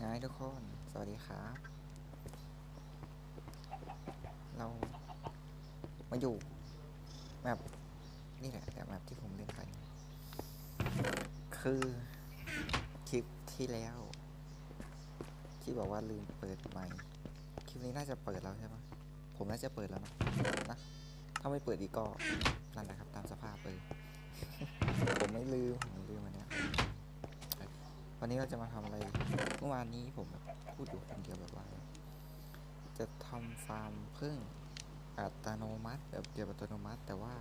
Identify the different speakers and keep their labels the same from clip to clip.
Speaker 1: ไงทุกคน สวัสดีครับ เรามาอยู่แมปนี่แหละแต่แมปที่ผมเล่นไป คือคลิปที่แล้ว ที่บอกว่าลืมเปิดไมค์คลิปนี้น่าจะเปิดแล้วใช่ไหมผมน่าจะเปิดแล้วนะนะ ถ้าไม่เปิดอีกก็นั่นแหละครับ ตามสภาพเลย ผมไม่ลืมผมไม่ลืมอันเนี้ย วันนี้เราจะมาทำอะไร เมื่อวานนี้ผมแบบพูดอยู่คนเดียวแบบว่า จะทำฟาร์มพึ่งอัตโนมัติแบบเดียวอัตโนมัติ แต่ว่า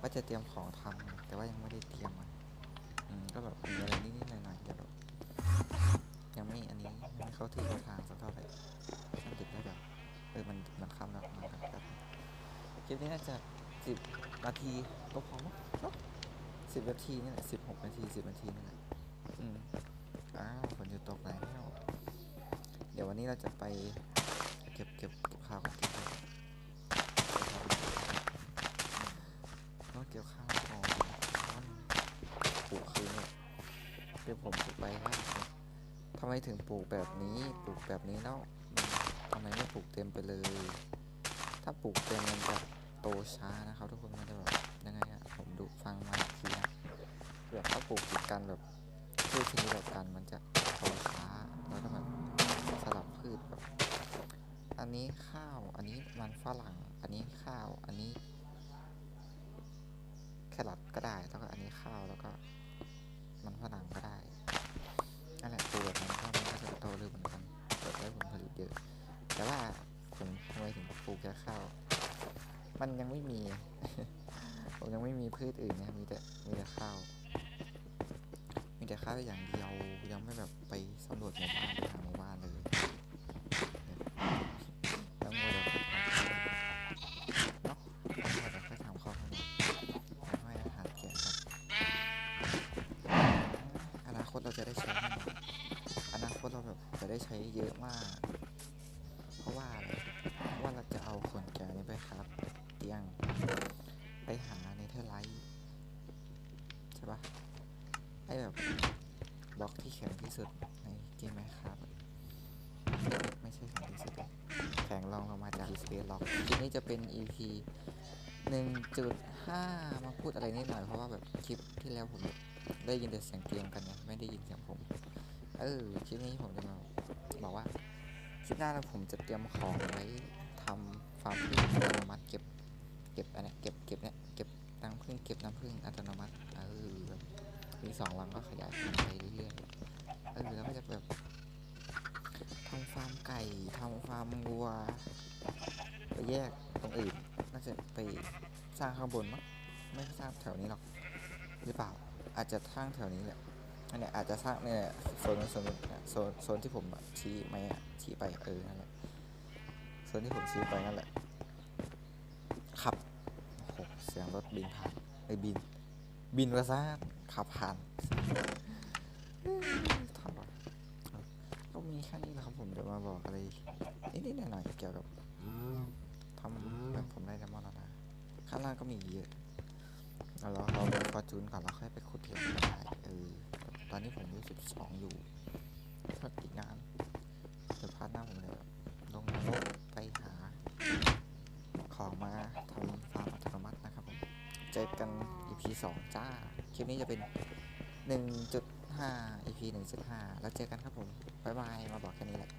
Speaker 1: ว่าจะเตรียมของทำแต่ว่ายังไม่ได้เตรียมมันอืมก็แบบมีอะไรนิดๆหน่อยๆแต่แบบยังไม่อันนี้ยังไม่เข้าที่เข้าทางสักเท่าไหร่มันดึกแล้วแบบเออมันมันค่ำแล้วมันแบบคลิปนี้น่าจะสิบนาทีก็พอมั้งเนอะสิบนาทีนี่แหละสิบหกนาทีสิบนาทีนี่แหละอืม อ้าวฝนหยุดตกแล้วเดี๋ยววันนี้เราจะไปเก็บเก็บเก็บข้าวก่อนเก็บข้าวก่อนเกี่ยวข้าวก่อนปลูกคืนเนี่ยเดี๋ยวผมปลูกไปแล้ทำไมถึงปลูกแบบนี้ปลูกแบบนี้แล้วทำไมไม่ปลูกเต็มไปเลย ถ้าปลูกเต็มมันจะโตช้านะครับทุกคนมันจะแบบยังไงอะผมดูฟังมาทีนะแบบถ้าปลูกติดกันแบบ พืชชนิดเดียวกันมันจะโตช้าแล้วก็แบบสลับพืชแบบอันนี้ข้าวอันนี้มันฝรั่ง อันนี้ข้าวอันนี้แครอทก็ได้แล้วก็อันนี้ข้าวแล้วก็ มันฝรั่งก็ได้นั่นแหละตัวแบบนั้นก็มันก็จะโตเร็วเหมือนกันแบบได้ผลผลิตเยอะ แต่ว่าผมทำไมถึงปลูกแค่ข้าว มันยังไม่มี ผมยังไม่มีพืชอื่นนะมีแต่มีแต่ข้าว แต่ข้าวอย่างเดียวยังไม่แบบไปสำรวจหมู่บ้านไปหาหมู่บ้านเลยแล้วมัวแต่เนาะมัวแต่ค่อยทำข้าวข้างนอกแล้วให้อาหารแกะครับอนาคตเราจะได้ใช้อนาคตเราแบบจะได้ใช้เยอะมาก เพราะว่าอะไรเพราะว่าเราจะเอาขนแกะนี้ไปครับ เตียงไปหา ไอแบบบล็อกที่แข็งที่สุดในเกมไหมครับไม่ใช่แข็งที่สุดแข็งรองลงมาจาก Space Lock คลิปนี้จะเป็น EP 1.5 มาพูดอะไรนิดหน่อยเพราะว่าแบบคลิปที่แล้วผมได้ยินแต่เสียงเกมกันไงไม่ได้ยินเสียงผมเออคลิปนี้ผมจะมาบอกว่าคลิปหน้าแล้วผมจะเตรียมของไว้ทำฟาร์มพึ่งอัตโนมัติเก็บเก็บอันนี้เก็บเก็บเนี้ยเก็บน้ำพึ่งเก็บน้ำพึ่งอัตโนมัติ มีสองลังก็ขยายพันธุ์ไปเรื่อยๆเออแล้วก็จะแบบทำฟาร์มไก่ทำฟาร์มวัว ไปแยกตรงอื่น น่าจะไปสร้างข้างบนมั้งไม่สร้างแถวนี้หรอก หรือเปล่า อาจจะสร้างแถวนี้แหละอันเนี้ยอาจจะสร้างเนี่ยโซนโซนโซนโซนที่ผมแบบชี้ไม่อะชี้ไปเออนั่นแหละโซนที่ผมชี้ไปนั่นแหละขับโอ้โหเสียงรถบินผ่านไอ้บิน บินกระซ่านขับผ่านก็มีแค่นี้แหละครับผมจะมาบอกอะไรนิดๆหน่อยๆเกี่ยวกับทำแบบผมได้แซลมอนแล้วนะข้างล่างก็มีเยอะเราเราไปฟอร์จูนก่อนแล้วค่อยไปขุดเห็ดได้เออตอนนี้ผมอายุสิบสองอยู่ก็อีกนานเดี๋ยวพาร์ทหน้าผมเลยลงนรกไปหา ของมาทำฟาร์มอัตโนมัตินะครับผมเจอกัน EP 2 จ้า คลิปนี้จะเป็น 1.5 EP 1.5 แล้วเจอกันครับผม บ๊ายบาย มาบอกแค่นี้แหละ